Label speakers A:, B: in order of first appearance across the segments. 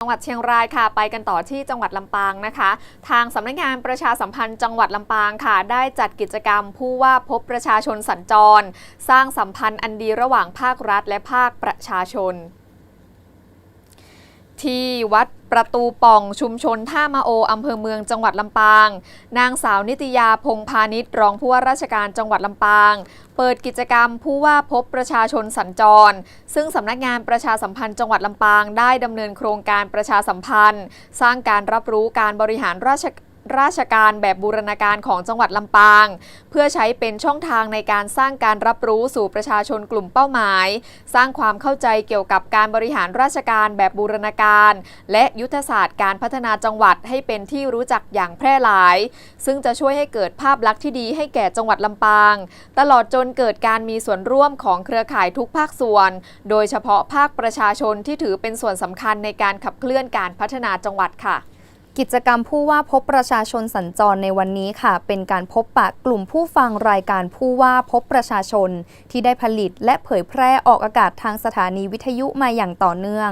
A: จังหวัดเชียงรายค่ะไปกันต่อที่จังหวัดลำปางนะคะ ทางสำนักงานประชาสัมพันธ์จังหวัดลำปางค่ะ ได้จัดกิจกรรมผู้ว่าพบประชาชนสัญจร สร้างสัมพันธ์อันดีระหว่างภาครัฐและภาคประชาชน ที่วัดประตูป่องชุมชนท่ามาโออำเภอเมืองจังหวัดลำปาง นางสาวนิตยาพงพาณิชย์รองผู้ว่าราชการจังหวัดลำปาง เปิดกิจกรรมผู้ว่าพบประชาชนสัญจร ซึ่งสำนักงานประชาสัมพันธ์จังหวัดลำปางได้ดำเนินโครงการประชาสัมพันธ์ สร้างการรับรู้การบริหารราช ราชการแบบบูรณาการของจังหวัดลำปาง เพื่อใช้เป็นช่องทางในการสร้างการรับรู้สู่ประชาชนกลุ่มเป้าหมาย สร้างความเข้าใจเกี่ยวกับการบริหารราชการแบบบูรณาการ และยุทธศาสตร์การพัฒนาจังหวัดให้เป็นที่รู้จักอย่างแพร่หลาย ซึ่งจะช่วยให้เกิดภาพลักษณ์ที่ดีให้แก่จังหวัดลำปาง ตลอดจนเกิดการมีส่วนร่วมของเครือข่ายทุกภาคส่วน โดยเฉพาะภาคประชาชนที่ถือเป็นส่วนสำคัญในการขับเคลื่อนการพัฒนาจังหวัดค่ะ
B: กิจกรรมผู้ว่าพบประชาชนสัญจรในวันนี้ค่ะ เป็นการพบปะกลุ่มผู้ฟังรายการผู้ว่าพบประชาชน ที่ได้ผลิตและเผยแพร่ออกอากาศทางสถานีวิทยุมาอย่างต่อเนื่อง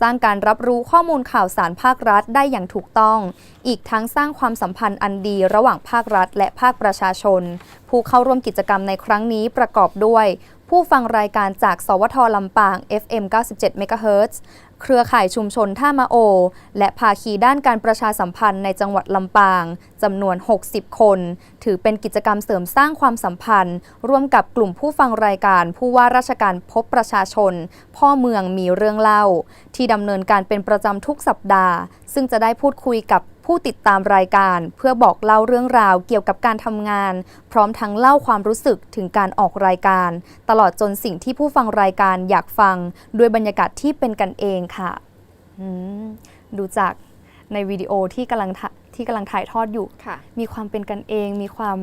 B: สร้างการรับรู้ข้อมูลข่าวสารภาครัฐได้อย่างถูกต้อง อีกทั้งสร้างความสัมพันธ์อันดีระหว่างภาครัฐ และภาคประชาชน ผู้เข้าร่วมกิจกรรมในครั้งนี้ประกอบด้วย ผู้ฟังรายการจาก สวทลำปาง FM 97 MHz เครือข่ายชุมชนท่ามาโอ และภาคีด้านการประชาสัมพันธ์ในจังหวัดลำปางจำนวน 60 คน ถือเป็นกิจกรรมเสริมสร้างความสัมพันธ์ ร่วมกับกลุ่มผู้ฟังรายการผู้ว่าราชการพบประชาชน พ่อเมืองมีเรื่องเล่า ที่ดำเนินการเป็นประจำทุกสัปดาห์ ซึ่งจะได้พูดคุยกับ ผู้ติดตามรายการเพื่อบอกเล่าเรื่องราวเกี่ยวกับการทำงาน พร้อมทั้งเล่าความรู้สึกถึงการออกรายการ ตลอดจนสิ่งที่ผู้ฟังรายการอยากฟัง ด้วยบรรยากาศที่เป็นกันเองค่ะอืมดูจากในวิดีโอที่กำลังถ่าที่กำลังถ่ายทอดอยู่
A: ค่ะ
B: มีความเป็นกันเอง มีความ